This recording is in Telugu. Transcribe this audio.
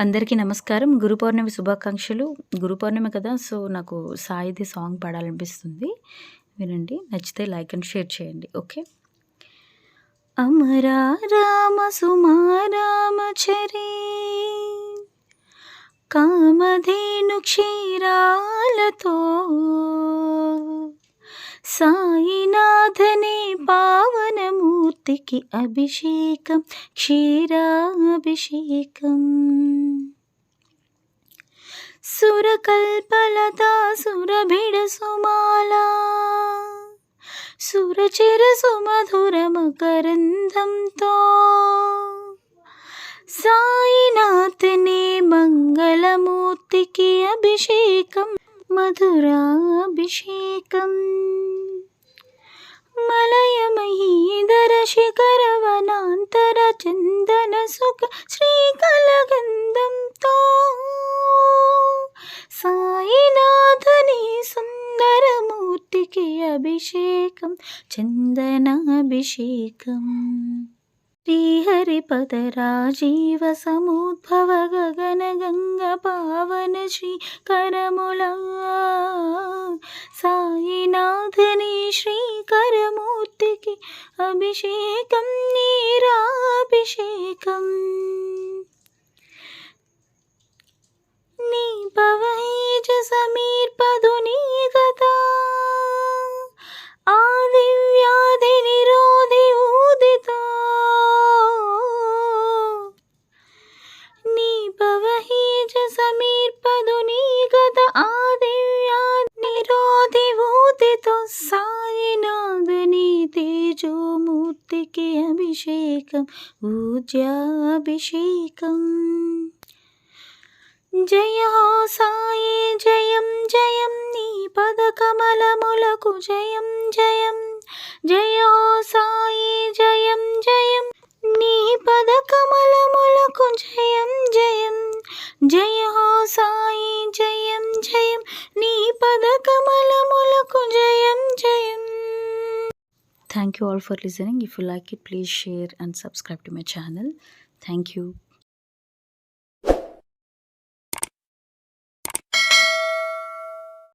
అందరికీ నమస్కారం. గురు పౌర్ణమి శుభాకాంక్షలు. గురు పౌర్ణమి కదా సో నాకు సాయిది సాంగ్ పాడాలనిపిస్తుంది. వినండి నచ్చితే లైక్ అండ్ షేర్ చేయండి. ఓకే? అమరా రామ సుమారామచరే కామధేను క్షీరాలతో సాయినాథనే పావనమూర్తికి అభిషేకం క్షీరాభిషేకం. సురకల్పలతా సురభిడ సుమాలా. సురచిర సుమధుర మకరందంతో సాయినాథనే మంగళమూర్తికి అభిషేకం మధురాభిషేకం. మలయమహీధర శిఖరవనాంతర చందన సుఖ శ్రీకలగంధ అభిషేకం చందనాభిషేకం. శ్రీహరిపద రాజీవ సముద్భవ గగన గంగ పావన శ్రీ కరములా సాయినాథని శ్రీకరమూర్తికి అభిషేకం నీరాభిషేకం. తేజోమూర్తికి అభిషేకం ఊర్జాభిషేకం జయ సాయి జయం జయం నీ పద కమలములకు జయం జయం. జయ సాయి జయ Thank you all for listening. If you like it, please share and subscribe to my channel. Thank you.